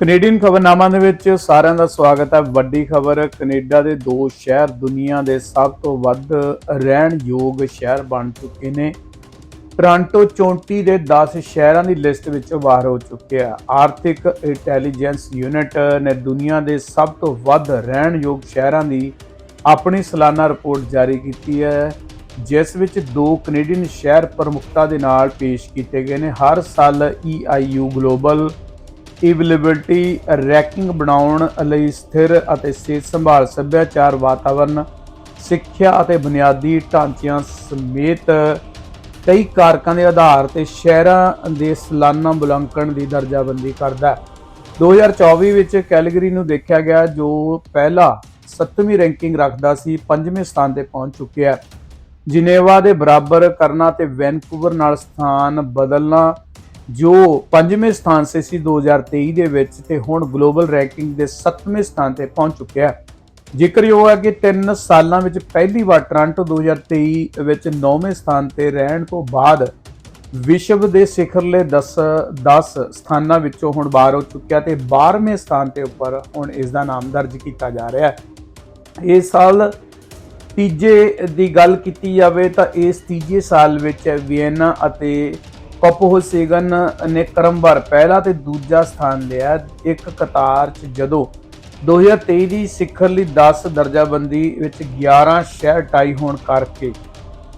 Canadian ਖਬਰਨਾਮਾ ਦੇ ਵਿੱਚ ਸਾਰਿਆਂ ਦਾ ਸਵਾਗਤ ਹੈ। ਵੱਡੀ ਖਬਰ, ਕੈਨੇਡਾ ਦੇ ਦੋ ਸ਼ਹਿਰ ਦੁਨੀਆ ਦੇ ਸਭ ਤੋਂ ਵੱਧ ਰਹਿਣ ਯੋਗ ਸ਼ਹਿਰ ਬਣ ਚੁੱਕੇ ਨੇ। ਟੋਰਾਂਟੋ 34 ਦੇ 10 ਸ਼ਹਿਰਾਂ ਦੀ ਲਿਸਟ ਵਿੱਚ ਬਾਹਰ ਹੋ ਚੁੱਕਿਆ ਆਰਥਿਕ ਇੰਟੈਲੀਜੈਂਸ ਯੂਨਿਟ ਨੇ ਦੁਨੀਆ ਦੇ ਸਭ ਤੋਂ ਵੱਧ ਰਹਿਣ ਯੋਗ ਸ਼ਹਿਰਾਂ ਦੀ ਆਪਣੀ ਸਾਲਾਨਾ ਰਿਪੋਰਟ ਜਾਰੀ ਕੀਤੀ ਹੈ, ਜਿਸ ਵਿੱਚ ਦੋ ਕੈਨੇਡੀਅਨ ਸ਼ਹਿਰ ਪ੍ਰਮੁਖਤਾ ਦੇ ਨਾਲ ਪੇਸ਼ ਕੀਤੇ ਗਏ ਨੇ। ਹਰ ਸਾਲ E EIU global liveability ranking ਬਣਾਉਣ ਲਈ ਸਥਿਰ ਅਤੇ ਸਿਹਤ ਸੰਭਾਲ, ਸੱਭਿਆਚਾਰ ਵਾਤਾਵਰਣ ਸਿੱਖਿਆ ਅਤੇ ਬੁਨਿਆਦੀ ਢਾਂਚਿਆਂ ਸਮੇਤ ਕਈ ਕਾਰਕਾਂ ਦੇ ਆਧਾਰ ਤੇ ਸ਼ਹਿਰਾਂ ਦੇ ਸਾਲਾਨਾ ਮੁਲਾਂਕਣ ਦੀ ਦਰਜਾਬੰਦੀ ਕਰਦਾ ਹੈ। 2024 ਵਿੱਚ ਕੈਲਗਰੀ ਨੂੰ ਦੇਖਿਆ ਗਿਆ ਜੋ ਪਹਿਲਾ 7ਵੀਂ ਰੈਂਕਿੰਗ ਰੱਖਦਾ ਸੀ, ਪੰਜਵੇਂ ਸਥਾਨ ਤੇ ਪਹੁੰਚ ਚੁੱਕਿਆ ਹੈ। ਜਿਨੇਵਾ ਦੇ ਬਰਾਬਰ ਕਰਨਾ ਤੇ ਵੈਨਕੂਵਰ ਨਾਲ ਸਥਾਨ ਬਦਲਣਾ ਜੋ ਪੰਜਵੇਂ ਸਥਾਨ ਸੇ ਸੀ 2023 ਦੇ ਵਿੱਚ ਤੇ ਹੁਣ ਗਲੋਬਲ ਰੈਂਕਿੰਗ ਦੇ 7ਵੇਂ ਸਥਾਨ ਤੇ ਪਹੁੰਚ ਚੁੱਕਿਆ ਹੈ। ਜ਼ਿਕਰਯੋਗ ਹੈ ਕਿ 3 ਸਾਲਾਂ ਵਿੱਚ ਪਹਿਲੀ ਵਾਰ ਟੋਰਾਂਟੋ 2023 ਵਿੱਚ 9ਵੇਂ ਸਥਾਨ ਤੇ ਰਹਿਣ ਤੋਂ ਬਾਅਦ ਵਿਸ਼ਵ ਦੇ ਸਿਖਰਲੇ 10 10 ਸਥਾਨਾਂ ਵਿੱਚੋਂ ਹੁਣ ਬਾਹਰ ਹੋ ਚੁੱਕਿਆ ਤੇ 12ਵੇਂ ਸਥਾਨ ਤੇ ਉੱਪਰ ਹੁਣ ਇਸ ਦਾ ਨਾਮ ਦਰਜ ਕੀਤਾ ਜਾ ਰਿਹਾ ਹੈ। ਇਸ ਸਾਲ ਤੀਜੇ ਦੀ ਗੱਲ ਕੀਤੀ ਜਾਵੇ ਤਾਂ ਇਸ ਤੀਜੇ ਸਾਲ ਵਿੱਚ ਵੀਏਨਾ ਅਤੇ ਕੋਪਨਹੈਗਨ ਨੇ ਕਰਮਵਾਰ ਪਹਿਲਾ ਤੇ ਦੂਜਾ ਸਥਾਨ ਲਿਆ ਇੱਕ ਕਤਾਰ 'ਚ ਜਦੋਂ 2023 ਦੀ ਸਿਖਰਲੀ 10 ਦਰਜਾਬੰਦੀ ਵਿੱਚ 11 ਸ਼ਹਿਰ ਟਾਈ ਹੋਣ ਕਰਕੇ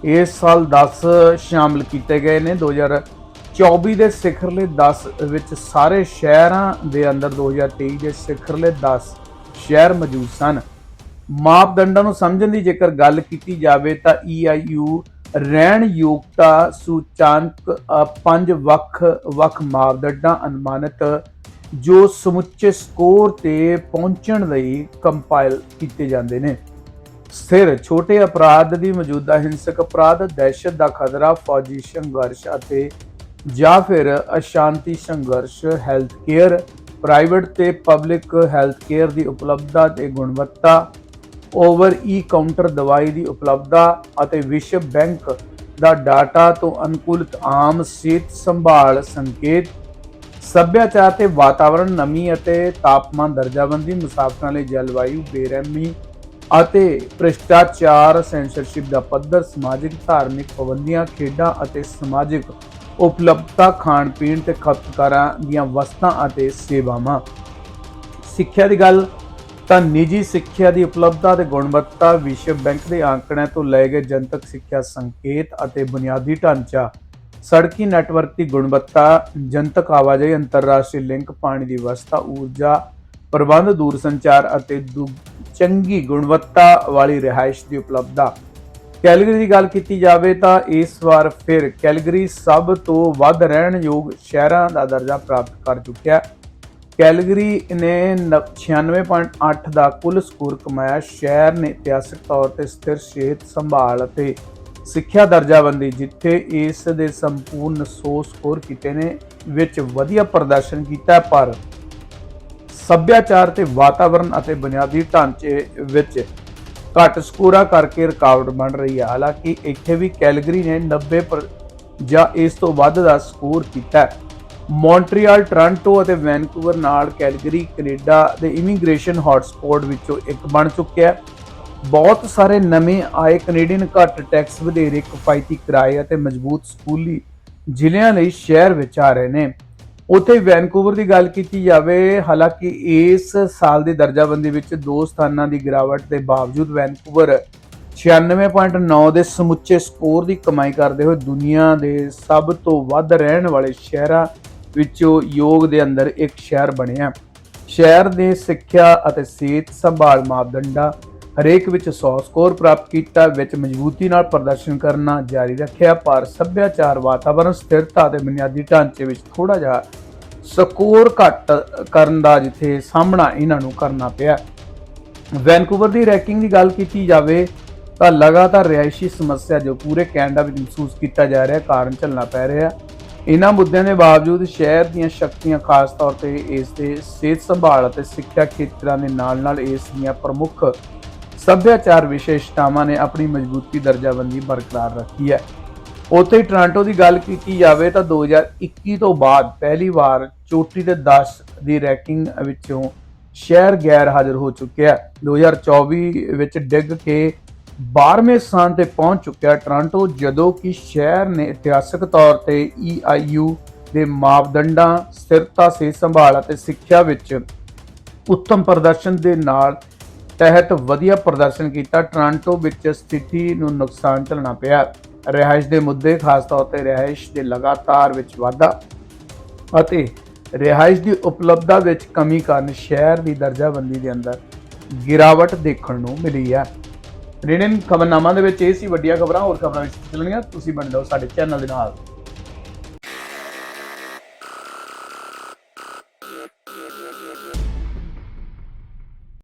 ਇਸ ਸਾਲ 10 ਸ਼ਾਮਲ ਕੀਤੇ ਗਏ ਨੇ। 2024 ਦੇ ਸਿਖਰਲੇ 10 ਵਿੱਚ ਸਾਰੇ ਸ਼ਹਿਰਾਂ ਦੇ ਅੰਦਰ 2023 ਦੇ ਸਿਖਰਲੇ 10 ਸ਼ਹਿਰ ਮੌਜੂਦ ਸਨ। ਮਾਪਦੰਡਾਂ ਨੂੰ ਸਮਝਣ ਦੀ ਜੇਕਰ ਗੱਲ ਕੀਤੀ ਜਾਵੇ ਤਾਂ EIU ਰਹਿਣ ਯੋਗਤਾ ਸੂਚਾਂਕ ਪੰਜ ਵੱਖ ਵੱਖ ਮਾਪਦੰਡਾਂ ਅਨੁਮਾਨਿਤ, ਜੋ ਸਮੁੱਚੇ ਸਕੋਰ ਤੇ ਪਹੁੰਚਣ ਲਈ ਕੰਪਾਈਲ ਕੀਤੇ ਜਾਂਦੇ ਨੇ। ਸਥਿਰ, ਛੋਟੇ ਅਪਰਾਧ ਦੀ ਮੌਜੂਦਾ ਹਿੰਸਕ ਅਪਰਾਧ, ਦਹਿਸ਼ਤ ਦਾ ਖਤਰਾ, ਫੌਜੀ ਸੰਘਰਸ਼ ਅਤੇ ਜਾਂ ਫਿਰ ਅਸ਼ਾਂਤੀ ਸੰਘਰਸ਼ ਹੈਲਥ ਕੇਅਰ ਪ੍ਰਾਈਵੇਟ ਤੇ ਪਬਲਿਕ ਹੈਲਥ ਕੇਅਰ ਦੀ ਉਪਲਬਧਤਾ ਤੇ ਗੁਣਵੱਤਾ ਓਵਰ ਈ ਕਾਊਂਟਰ ਦਵਾਈ ਦੀ ਉਪਲਬਧਤਾ ਅਤੇ ਵਿਸ਼ਵ ਬੈਂਕ ਦਾ ਡਾਟਾ ਤੋਂ ਅਨੁਕੂਲਿਤ ਆਮ ਸਿਹਤ ਸੰਭਾਲ ਸੰਕੇਤ, ਸੱਭਿਆਚਾਰ ਤੇ ਵਾਤਾਵਰਣ, ਨਮੀ ਅਤੇ ਤਾਪਮਾਨ ਦਰਜਾਬੰਦੀ ਮੁਸਾਫਰਾਂ ਲਈ ਜਲਵਾਯੂ ਬੇਰਹਿਮੀ ਅਤੇ ਭ੍ਰਿਸ਼ਟਾਚਾਰ ਸੈਂਸਰਸ਼ਿਪ ਦਾ ਪੱਧਰ, ਸਮਾਜਿਕ, ਧਾਰਮਿਕ ਪਾਬੰਦੀਆਂ, ਖੇਡਾਂ ਅਤੇ ਸਮਾਜਿਕ ਉਪਲਬਧਤਾ ਖਾਣ ਪੀਣ ਤੇ ਖਪਤਕਾਰਾਂ ਦੀਆਂ ਵਸਤਾਂ ਅਤੇ ਸੇਵਾਵਾਂ। ਸਿੱਖਿਆ ਦੀ ਗੱਲ ਤਾਂ ਨਿੱਜੀ ਸਿੱਖਿਆ ਦੀ ਉਪਲਬਧਤਾ ਤੇ ਗੁਣਵੱਤਾ ਵਿਸ਼ਵ ਬੈਂਕ ਦੇ ਆંકੜਿਆਂ ਤੋਂ ਲਏ ਗਏ ਜਨਤਕ ਸਿੱਖਿਆ ਸੰਕੇਤ ਅਤੇ ਬੁਨਿਆਦੀ ਢਾਂਚਾ, ਸੜਕੀ ਨੈਟਵਰਕ ਦੀ ਗੁਣਵੱਤਾ, ਜਨਤਕ ਆਵਾਜਾਈ ਅੰਤਰਰਾਸ਼ਟਰੀ ਲਿੰਕ, ਪਾਣੀ ਦੀ ਵਿਵਸਥਾ, ਊਰਜਾ ਪ੍ਰਬੰਧ, ਦੂਰਸੰਚਾਰ ਅਤੇ ਦੂ- ਚੰਗੀ ਗੁਣਵੱਤਾ ਵਾਲੀ ਰਿਹਾਇਸ਼ ਦੀ ਉਪਲਬਧਤਾ। ਕੈਲਗਰੀ ਦੀ ਗੱਲ ਕੀਤੀ ਜਾਵੇ ਤਾਂ ਇਸ ਵਾਰ ਫਿਰ ਕੈਲਗਰੀ ਸਭ ਤੋਂ ਵੱਧ ਰਹਿਣਯੋਗ ਸ਼ਹਿਰਾਂ ਦਾ ਦਰਜਾ ਪ੍ਰਾਪਤ ਕਰ ਚੁੱਕਿਆ ਹੈ। ਕੈਲਗਰੀ ਨੇ ਨ- 96.8 ਦਾ ਕੁੱਲ ਸਕੋਰ ਕਮਾਇਆ, ਸ਼ਹਿਰ ਨੇ ਇਤਿਹਾਸਕ ਤੌਰ ਤੇ ਸਥਿਰ ਸਿਹਤ ਸੰਭਾਲ ਅਤੇ ਸਿੱਖਿਆ ਦਰਜਾਬੰਦੀ, ਜਿੱਥੇ ਇਸ ਦੇ ਸੰਪੂਰਨ 100 ਸਕੋਰ ਕੀਤੇ ਨੇ, ਵਿੱਚ ਵਧੀਆ ਪ੍ਰਦਰਸ਼ਨ ਕੀਤਾ, ਪਰ ਸੱਭਿਆਚਾਰ ਤੇ ਵਾਤਾਵਰਣ ਅਤੇ ਬੁਨਿਆਦੀ ਢਾਂਚੇ ਵਿੱਚ ਘੱਟ ਸਕੋਰਾਂ ਕਰਕੇ ਰੁਕਾਵਟ ਬਣ ਰਹੀ ਹੈ ਹਾਲਾਂਕਿ, ਇੱਥੇ ਵੀ ਕੈਲਗਰੀ ਨੇ 90 ਪਰ ਜਾਂ ਇਸ ਤੋਂ ਵੱਧ ਦਾ ਸਕੋਰ ਕੀਤਾ ਮੌਂਟਰੀਅਲ ਟੋਰਾਂਟੋ ਅਤੇ ਵੈਨਕੂਵਰ ਨਾਲ ਕੈਲਗਰੀ, ਕੈਨੇਡਾ ਦੇ ਇਮੀਗ੍ਰੇਸ਼ਨ ਹੌਟਸਪੌਟ ਵਿੱਚੋਂ ਇੱਕ ਬਣ ਚੁੱਕਿਆ ਹੈ। ਬਹੁਤ ਸਾਰੇ ਨਵੇਂ ਆਏ ਕੈਨੇਡੀਅਨ ਘੱਟ ਟੈਕਸ ਵਧੇਰੇ, ਕਿਫਾਇਤੀ ਕਿਰਾਏ ਅਤੇ ਮਜ਼ਬੂਤ ਸਕੂਲੀ ਜ਼ਿਲ੍ਹਿਆਂ ਲਈ ਸ਼ਹਿਰ ਵਿੱਚ ਆ ਰਹੇ ਨੇ। ਉੱਥੇ ਵੈਨਕੂਵਰ ਦੀ ਗੱਲ ਕੀਤੀ ਜਾਵੇ, ਹਾਲਾਂਕਿ ਇਸ ਸਾਲ ਦੀ ਦਰਜਾਬੰਦੀ ਵਿੱਚ ਦੋ ਸਥਾਨਾਂ ਦੀ ਗਿਰਾਵਟ ਦੇ ਬਾਵਜੂਦ ਵੈਨਕੂਵਰ 96.9 ਦੇ ਸਮੁੱਚੇ ਸਕੋਰ ਦੀ ਕਮਾਈ ਕਰਦੇ ਹੋਏ ਦੁਨੀਆ ਦੇ ਸਭ ਤੋਂ ਵੱਧ ਰਹਿਣ ਵਾਲੇ ਸ਼ਹਿਰਾਂ ਵਿੱਚੋਂ ਯੋਗ ਦੇ ਅੰਦਰ ਇੱਕ ਸ਼ਹਿਰ ਬਣਿਆ। ਸ਼ਹਿਰ ਦੇ ਸਿੱਖਿਆ ਅਤੇ ਸਿਹਤ ਸੰਭਾਲ ਮਾਪਦੰਡਾਂ ਹਰੇਕ ਵਿੱਚ 100 ਸਕੋਰ ਪ੍ਰਾਪਤ ਕੀਤਾ, ਵਿੱਚ ਮਜ਼ਬੂਤੀ ਨਾਲ ਪ੍ਰਦਰਸ਼ਨ ਕਰਨਾ, ਜਾਰੀ ਰੱਖਿਆ, ਪਰ ਸੱਭਿਆਚਾਰ ਵਾਤਾਵਰਣ ਸਥਿਰਤਾ ਅਤੇ ਬੁਨਿਆਦੀ ਢਾਂਚੇ ਵਿੱਚ ਥੋੜਾ ਜਿਹਾ ਸਕੋਰ ਘੱਟ ਕਰਨ ਦਾ ਜਿੱਥੇ ਸਾਹਮਣਾ ਇਹਨਾਂ ਨੂੰ ਕਰਨਾ ਪਿਆ। ਵੈਨਕੂਵਰ ਦੀ ਰੈਂਕਿੰਗ ਦੀ ਗੱਲ ਕੀਤੀ ਜਾਵੇ, ਤਾਂ ਲਗਾਤਾਰ ਰਿਹਾਇਸ਼ੀ ਸਮੱਸਿਆ ਜੋ ਪੂਰੇ ਕੈਨੇਡਾ ਵਿੱਚ ਮਹਿਸੂਸ ਕੀਤਾ ਜਾ ਰਿਹਾ, ਕਾਰਨ ਝੱਲਣਾ ਪੈ ਰਿਹਾ। ਇਹਨਾਂ ਮੁੱਦਿਆਂ ਦੇ ਬਾਵਜੂਦ ਸ਼ਹਿਰ ਦੀਆਂ ਸ਼ਕਤੀਆਂ ਖਾਸ ਤੌਰ ਤੇ ਇਸ ਦੇ ਸਿਹਤ ਸੰਭਾਲ ਅਤੇ ਸਿੱਖਿਆ ਖੇਤਰਾਂ ਦੇ ਨਾਲ-ਨਾਲ ਇਸ ਦੀਆਂ ਪ੍ਰਮੁੱਖ ਸੱਭਿਆਚਾਰ ਵਿਸ਼ੇਸ਼ਤਾਵਾਂ ਨੇ ਆਪਣੀ ਮਜ਼ਬੂਤੀ ਦਰਜਾਬੰਦੀ ਬਰਕਰਾਰ ਰੱਖੀ ਹੈ। ਉੱਥੇ ਹੀ ਟੋਰਾਂਟੋ ਦੀ ਗੱਲ ਕੀਤੀ ਜਾਵੇ ਤਾਂ 2021 ਤੋਂ ਬਾਅਦ ਪਹਿਲੀ ਵਾਰ ਚੋਟੀ ਦੇ 10 ਦੀ ਰੈਂਕਿੰਗ ਵਿੱਚੋਂ ਸ਼ਹਿਰ ਗੈਰ ਹਾਜ਼ਰ ਹੋ ਚੁੱਕਿਆ ਹੈ। 2024 ਵਿੱਚ ਡਿੱਗ ਕੇ 12ਵੇਂ ਸਥਾਨ ਤੇ ਪਹੁੰਚ ਚੁੱਕਿਆ ਟੋਰਾਂਟੋ, ਜਦੋਂ ਕਿ ਸ਼ਹਿਰ ਨੇ ਇਤਿਹਾਸਕ ਤੌਰ ਤੇ EIU ਦੇ ਮਾਪਦੰਡਾਂ, ਸਥਿਰਤਾ, ਸਿਹਤ ਸੰਭਾਲ ਅਤੇ ਸਿੱਖਿਆ ਵਿੱਚ ਉੱਤਮ ਪ੍ਰਦਰਸ਼ਨ ਦੇ ਨਾਲ ਤਹਿਤ ਵਧੀਆ ਪ੍ਰਦਰਸ਼ਨ ਕੀਤਾ। ਟੋਰਾਂਟੋ ਵਿੱਚ ਸਥਿਤੀ ਨੂੰ ਨੁਕਸਾਨ ਝੱਲਣਾ ਪਿਆ। ਰਿਹਾਇਸ਼ ਦੇ ਮੁੱਦੇ, ਖਾਸ ਤੌਰ ਤੇ ਰਿਹਾਇਸ਼ ਦੇ ਲਗਾਤਾਰ ਵਿੱਚ ਵਾਧਾ ਅਤੇ ਰਿਹਾਇਸ਼ ਦੀ ਉਪਲਬਧਤਾ ਵਿੱਚ ਕਮੀ ਕਾਰਨ ਸ਼ਹਿਰ ਦੀ ਦਰਜਾਬੰਦੀ ਦੇ ਅੰਦਰ ਗਿਰਾਵਟ ਦੇਖਣ ਨੂੰ ਮਿਲੀ ਹੈ। ਰੇਡਨ ਖਬਰਨਾਮਾ ਦੇ ਵਿੱਚ ਇਹ ਸੀ, ਵੱਡੀਆਂ ਖਬਰਾਂ, ਹੋਰ ਖਬਰਾਂ ਵਿੱਚ ਚੱਲਣੀਆਂ ਤੁਸੀਂ ਬਣ ਜਾਓ ਸਾਡੇ ਚੈਨਲ ਦੇ ਨਾਲ।